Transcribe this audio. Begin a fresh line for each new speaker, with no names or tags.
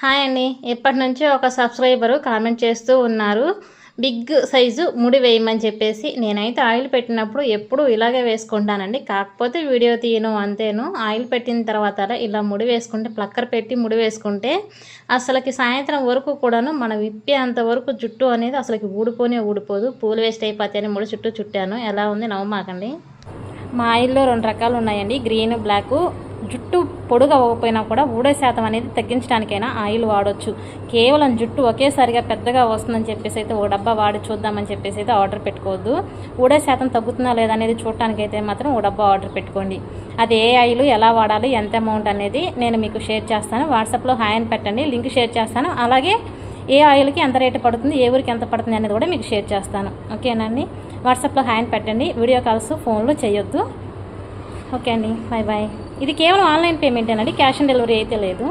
Hi అండి. ఎప్పటి నుంచో ఒక సబ్స్క్రైబరు కామెంట్ చేస్తూ ఉన్నారు. బిగ్ సైజు ముడి వేయమని చెప్పేసి నేనైతే ఆయిల్ పెట్టినప్పుడు ఎప్పుడు ఇలాగే వేసుకుంటానండి. కాకపోతే వీడియో తీయను అంతేను. ఆయిల్ పెట్టిన తర్వాత ఇలా ముడి వేసుకుంటే ప్లక్కర్ పెట్టి ముడి వేసుకుంటే అసలుకి సాయంత్రం వరకు కూడాను మనం విప్పేంత వరకు జుట్టు అనేది అసలుకి ఊడిపోనే ఊడిపోదు. పూలు వేస్ట్ అయిపోతాయని ముడి చుట్టూ చుట్టాను. ఎలా ఉంది నవ్వమాకండి మా ఆయిల్లో రెండు రకాలు ఉన్నాయండి. గ్రీన్ బ్లాక్ జుట్టు పొడుగు అవ్వకపోయినా కూడా ఊడే శాతం అనేది తగ్గించడానికైనా ఆయిల్ వాడొచ్చు. కేవలం జుట్టు ఒకేసారిగా పెద్దగా వస్తుందని చెప్పేసి అయితే ఒక డబ్బా వాడి చూద్దామని చెప్పేసి అయితే ఆర్డర్ పెట్టుకోవద్దు. ఊడే శాతం తగ్గుతుందా లేదా అనేది చూడటానికైతే మాత్రం ఒక డబ్బా ఆర్డర్ పెట్టుకోండి. అది ఏ ఆయిల్ ఎలా వాడాలి ఎంత అమౌంట్ అనేది నేను మీకు షేర్ చేస్తాను. వాట్సాప్లో హాయ్ అని పెట్టండి లింక్ షేర్ చేస్తాను. అలాగే ఏ ఆయిల్కి ఎంత రేటు పడుతుంది ఏ ఊరికి ఎంత పడుతుంది అనేది కూడా మీకు షేర్ చేస్తాను. ఓకేనండి వాట్సాప్లో హ్యాండ్ పెట్టండి. వీడియో కాల్స్ ఫోన్లో చేయొద్దు. ఓకే అండి బాయ్ బాయ్ ఇది కేవలం ఆన్లైన్ పేమెంట్ అండి? క్యాష్ ఆన్ డెలివరీ అయితే లేదు.